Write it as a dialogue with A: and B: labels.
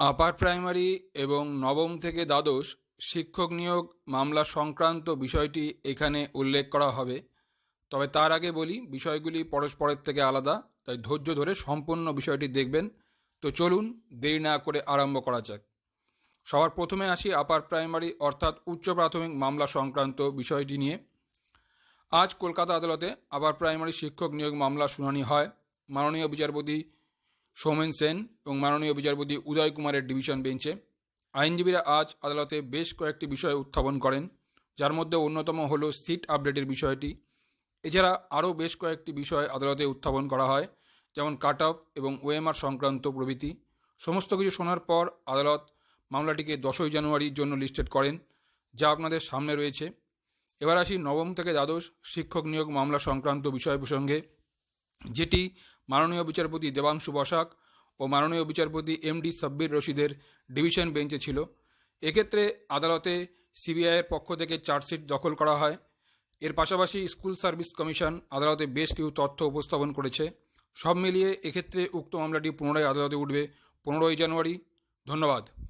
A: Upper primary এবং নবম থেকে দ্বাদশ শিক্ষক নিয়োগ মামলা সংক্রান্ত বিষয়টি এখানে উল্লেখ করা হবে। তবে তার আগে বলি, বিষয়গুলি পরস্পরের থেকে আলাদা, তাই ধৈর্য ধরে সম্পূর্ণ বিষয়টি দেখবেন। তো চলুন দেরি না করে আরম্ভ করা যাক। সবার প্রথমে আসি আপার প্রাইমারি অর্থাৎ উচ্চ প্রাথমিক মামলা সংক্রান্ত বিষয়টি নিয়ে। আজ কলকাতা আদালতে আপার প্রাইমারি শিক্ষক নিয়োগ মামলা শুনানি হয়। মাননীয় বিচারপতি সৌমেন সেন এবং মাননীয় বিচারপতি উদয় কুমারের ডিভিশন বেঞ্চে। আইনজীবীরা আজ আদালতে বেশ কয়েকটি বিষয় উত্থাপন করেন, যার মধ্যে অন্যতম হল সিট আপডেটের বিষয়টি। এছাড়া আরও বেশ কয়েকটি বিষয় আদালতে উত্থাপন করা হয়, যেমন কাট অফ এবং ওএমআর সংক্রান্ত প্রভৃতি। সমস্ত কিছু শোনার পর আদালত মামলাটিকে দশই জানুয়ারির জন্য লিস্টেড করেন, যা আপনাদের সামনে রয়েছে। এবার আসি নবম থেকে দ্বাদশ শিক্ষক নিয়োগ মামলা সংক্রান্ত বিষয় প্রসঙ্গে। যেটি মাননীয় বিচারপতি দেবাংশু বসাক ও মাননীয় বিচারপতি এম ডি সাব্বির রশিদের ডিভিশন বেঞ্চে ছিল। এক্ষেত্রে আদালতে সিবিআইয়ের পক্ষ থেকে চার্জশিট দখল করা হয়। এর পাশাপাশি স্কুল সার্ভিস কমিশন আদালতে বেশ কিছু তথ্য উপস্থাপন করেছে। সব মিলিয়ে এক্ষেত্রে উক্ত মামলাটি পুনরায় আদালতে উঠবে পনেরোই জানুয়ারি। ধন্যবাদ।